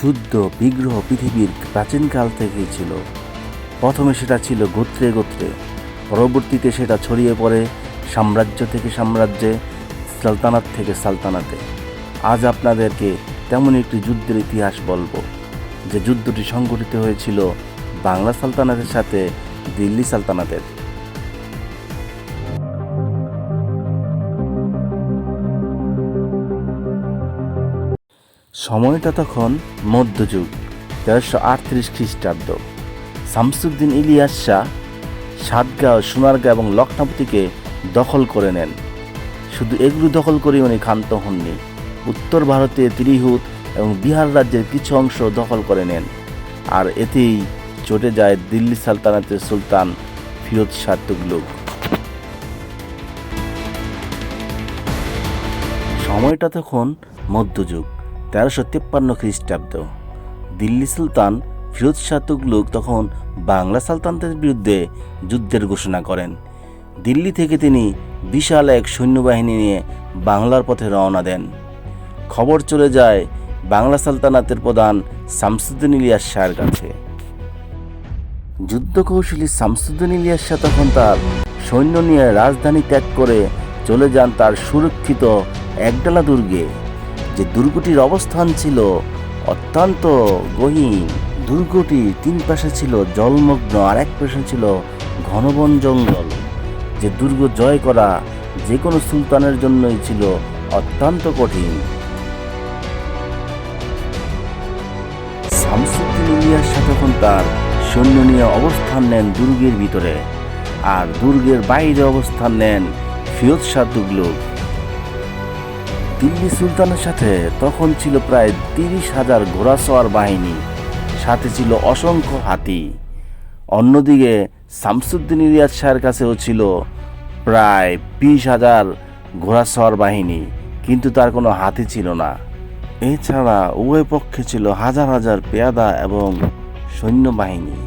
যুদ্ধ, বিগ্রহ পৃথিবীর প্রাচীনকাল থেকেই ছিল। প্রথমে সেটা ছিল গোত্রে গোত্রে, পরবর্তীতে সেটা ছড়িয়ে পড়ে সাম্রাজ্য থেকে সাম্রাজ্যে, সালতানাত থেকে সালতানাতে। আজ আপনাদেরকে তেমন একটি যুদ্ধের ইতিহাস বলব, যে যুদ্ধটি সংঘটিত হয়েছিল বাংলা সালতানাতের সাথে দিল্লি সালতানাতের। সময়টা তখন মধ্যযুগ, তেরোশো আটত্রিশ খ্রিস্টাব্দ। শামসুদ্দিন ইলিয়াস শাহ সাতগাঁও, সোনারগাঁও এবং লখনৌতিকে দখল করে নেন। শুধু এগুলো দখল করে উনি ক্ষান্ত হননি। উত্তর ভারতে ত্রিহুত এবং বিহার রাজ্যের কিছু অংশ দখল করে নেন। আর এতেই চটে যায় দিল্লি সালতানাতের সুলতান ফিরোজ শাহ সময়টা তখন মধ্যযুগ। তেরোশো তিপ্পান্ন খ্রিস্টাব্দ। দিল্লি সুলতান ফিরোজ শাহ তুগলুক তখন বাংলা সালতানদের বিরুদ্ধে যুদ্ধের ঘোষণা করেন। দিল্লি থেকে তিনি বিশাল এক সৈন্যবাহিনী নিয়ে বাংলার পথে রওনা দেন। খবর চলে যায় বাংলা সালতানাতের প্রধান শামসুদ্দিন ইলিয়াস শাহের কাছে। যুদ্ধ কৌশলী শামসুদ্দিন ইলিয়াস শাহ তখন তার সৈন্য নিয়ে রাজধানী ত্যাগ করে চলে যান তার সুরক্ষিত একডালা দুর্গে। যে দুর্গটির অবস্থান ছিল অত্যন্ত গহীন। দুর্গটি তিন পাশে ছিল জলমগ্ন আর এক পাশে ছিল ঘনবন জঙ্গল। যে দুর্গ জয় করা যে কোনো সুলতানের জন্যই ছিল অত্যন্ত কঠিন। শামসুদ্দিন ইলিয়াস তখন তার সৈন্য নিয়ে অবস্থান নেন দুর্গের ভিতরে। আর দুর্গের বাইরে অবস্থান নেন ফিরোজ শাহ তুগলুক। দিল্লি সুলতানের সাথে তখন ছিল প্রায় তিরিশ হাজার ঘোড়াসওয়ার বাহিনী, সাথে ছিল অসংখ্য হাতি। অন্যদিকে শামসুদ্দিন ইলিয়াস শাহের কাছেও ছিল প্রায় বিশ হাজার ঘোড়াসওয়ার বাহিনী, কিন্তু তার কোনো হাতি ছিল না। এছাড়া উভয় পক্ষে ছিল হাজার হাজার পেয়াদা এবং সৈন্যবাহিনী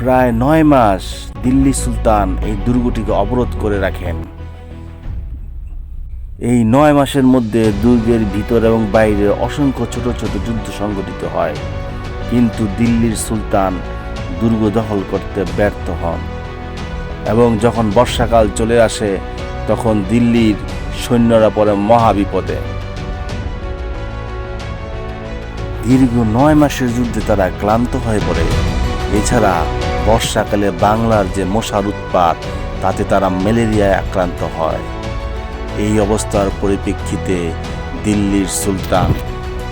প্রায় নয় মাস দিল্লি সুলতান এই দুর্গটিকে অবরোধ করে রাখেন। এই নয় মাসের মধ্যে দুর্গের ভিতর এবং বাইরে অসংখ্য ছোট ছোট যুদ্ধ সংঘটিত হয়। কিন্তু দিল্লির সুলতান দুর্গ দখল করতে ব্যর্থ হন এবং যখন বর্ষাকাল চলে আসে, তখন দিল্লির সৈন্যরা পড়ে মহাবিপদে। দীর্ঘ নয় মাসের যুদ্ধে তারা ক্লান্ত হয়ে পড়ে। এছাড়া বর্ষাকালে বাংলার যে মশার উৎপাত, তাতে তারা ম্যালেরিয়ায় আক্রান্ত হয়। এই অবস্থার পরিপ্রেক্ষিতে দিল্লির সুলতান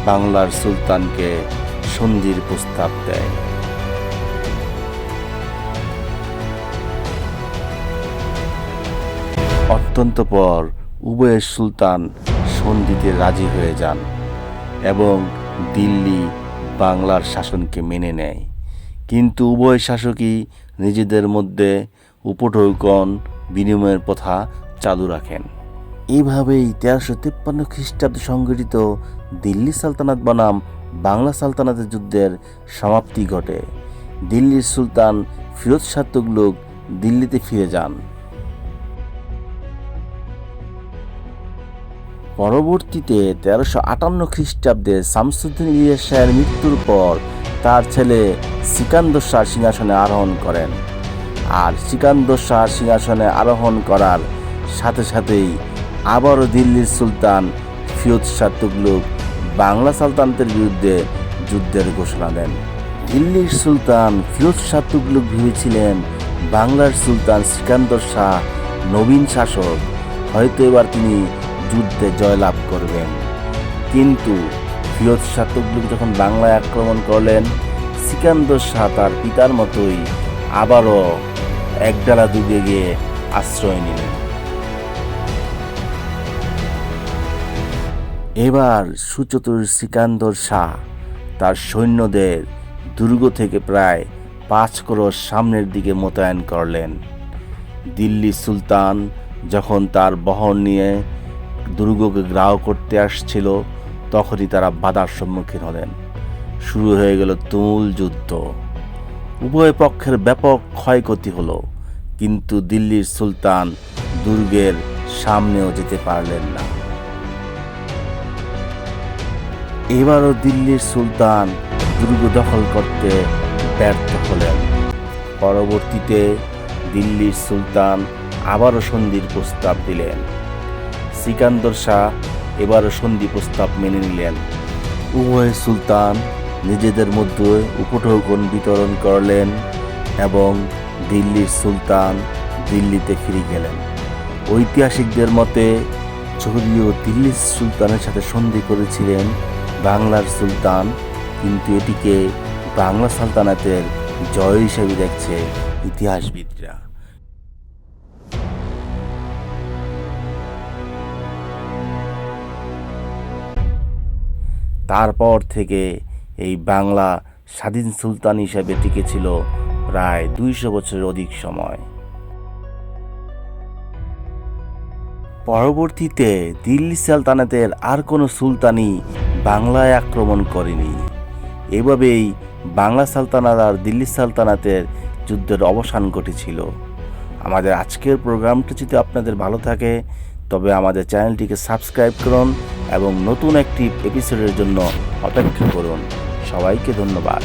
বাংলার সুলতানকে সন্ধির প্রস্তাব দেয়। অত্যন্ত পর উভয়ের সুলতান সন্ধিতে রাজি হয়ে যান এবং দিল্লি বাংলার শাসনকে মেনে নেয়। কিন্তু উভয় শাসকই নিজেদের মধ্যে উপঢৌকন বিনিময়ের প্রথা চালু রাখেন। এইভাবেই তেরোশো তিপ্পান্ন খ্রিস্টাব্দে সংঘটিত দিল্লি সালতানাত বনাম বাংলা সালতানাতের যুদ্ধের সমাপ্তি ঘটে। দিল্লির সুলতান ফিরোজ শাহ তুগলুক দিল্লিতে ফিরে যান। পরবর্তীতে তেরোশো আটান্ন খ্রিস্টাব্দে শামসুদ্দিন ইলিয়াস শাহের মৃত্যুর পর তার ছেলে সিকান্দর শাহ সিংহাসনে আরোহণ করেন। আর সিকান্দর শাহ সিংহাসনে আরোহণ করার সাথে সাথেই আবারও দিল্লির সুলতান ফিরোজ শাহ তুগলুক বাংলা সালতানতের বিরুদ্ধে যুদ্ধের ঘোষণা দেন। দিল্লির সুলতান ফিরোজ শাহ তুগলুক ভেবেছিলেন বাংলার সুলতান সিকান্দর শাহ নবীন শাসক, হয়তো এবার তিনি যুদ্ধে জয়লাভ করবেন। কিন্তু ফিরোজ শাহ তুগলুক যখন বাংলায় আক্রমণ করলেন, সিকান্দর শাহ তার পিতার মতোই আবারও একডালা দুর্গে গিয়ে আশ্রয় নিলেন। এবার সুচতুর সিকান্দর শাহ, তার সৈন্যদের দুর্গ থেকে প্রায় পাঁচ ক্রোশ সামনের দিকে মোতায়েন করলেন। দিল্লি সুলতান যখন তার বহন নিয়ে দুর্গকে গ্রাহ করতে আসছিল, তখনই তারা বাধার সম্মুখীন হলেন। শুরু হয়ে গেল তুমুল যুদ্ধ। উভয় পক্ষের ব্যাপক ক্ষয়ক্ষতি হলো, কিন্তু দিল্লির সুলতান দুর্গের সামনেও যেতে পারলেন না। এবারও দিল্লির সুলতান দুর্গ দখল করতে ব্যর্থ হলেন। পরবর্তীতে দিল্লির সুলতান আবারও সন্ধির প্রস্তাব দিলেন। সিকান্দর শাহ এবারও সন্ধি প্রস্তাব মেনে নিলেন। উভয় সুলতান নিজেদের মধ্যে উপঢৌকন বিতরণ করলেন এবং দিল্লির সুলতান দিল্লিতে ফিরে গেলেন। ঐতিহাসিকদের মতে, যদিও দিল্লির সুলতানের সাথে সন্ধি করেছিলেন বাংলার সুলতান, কিন্তু এটিকে বাংলা সালতানাতের জয় হিসেবে দেখছে ইতিহাসবিদরা। তারপর থেকে এই বাংলা স্বাধীন সুলতান হিসেবে টিকেছিল প্রায় দুইশো বছরের অধিক সময়। পরবর্তীতে দিল্লি সালতানাতের আর কোনো সুলতানই বাংলায় আক্রমণ করেনি। এভাবেই বাংলা সালতানাত আর দিল্লি সালতানাতের যুদ্ধের অবসান ঘটেছিল। আমাদের আজকের প্রোগ্রামটি যদি আপনাদের ভালো থাকে, তবে আমাদের চ্যানেলটিকে সাবস্ক্রাইব করুন এবং নতুন একটি এপিসোডের জন্য অপেক্ষা করুন। সবাইকে ধন্যবাদ।